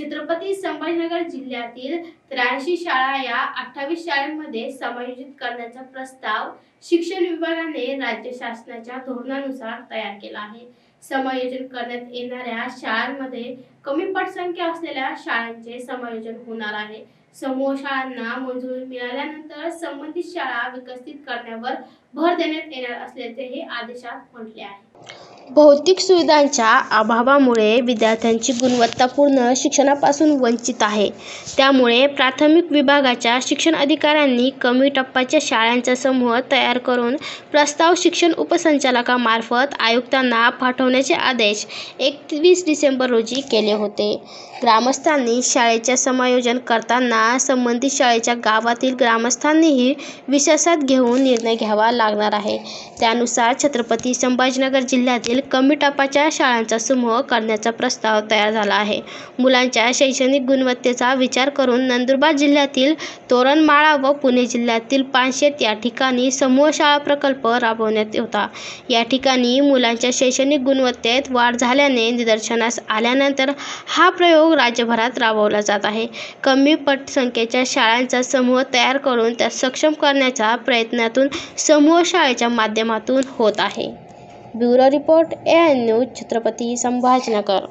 छत्रपती संभाजीनगर जिल्ह्यातील त्र्याऐंशी शाळा या अठ्ठावीस शाळांमध्ये समायोजित करण्याचा प्रस्ताव शिक्षण विभागाने राज्य शासनाच्या धोरणानुसार तयार केला आहे. समायोजन करण्यात येणाऱ्या शाळांमध्ये कमी पटसंख्या असलेल्या शाळांचे समायोजन होणार आहे. समूह शाळांना मंजुरी मिळाल्यानंतर संबंधित शाळा विकसित करण्यावर भर देण्यात येणार असल्याचे हे आदेशात म्हटले आहे. भौतिक सुविधांच्या अभावामुळे विद्यार्थ्यांची गुणवत्तापूर्ण शिक्षणापासून वंचित आहे. त्यामुळे प्राथमिक विभागाच्या शिक्षण अधिकाऱ्यांनी कमी टप्प्याच्या शाळांचा समूह तयार करून प्रस्ताव शिक्षण उपसंचालकामार्फत आयुक्तांना पाठवण्याचे आदेश एकवीस डिसेंबर रोजी केले होते. ग्रामस्थांनी शाळेचे समायोजन करताना संबंधित शाळेच्या गावातील ग्रामस्थांनीही विश्वासात घेऊन निर्णय घ्यावा लागणार आहे. त्यानुसार छत्रपती संभाजीनगर जिल्ह्यातील कमी टप्प्याच्या शाळांचा समूह करण्याचा प्रस्ताव तयार झाला आहे. मुलांच्या शैक्षणिक गुणवत्तेचा विचार करून नंदुरबार जिल्ह्यातील तोरणमाळा व पुणे जिल्ह्यातील पानशेत या ठिकाणी समूह शाळा प्रकल्प राबवण्यात होता. या ठिकाणी मुलांच्या शैक्षणिक गुणवत्तेत वाढ झाल्याने निदर्शनास आल्यानंतर हा प्रयोग राज्यभरात राबवला जात आहे. कमी पटसंख्येच्या शाळांचा समूह तयार करून त्या सक्षम करण्याच्या प्रयत्नातून समूह शाळेच्या माध्यमातून होत आहे. Bureau report A N news Chhatrapati Sambhajinagar.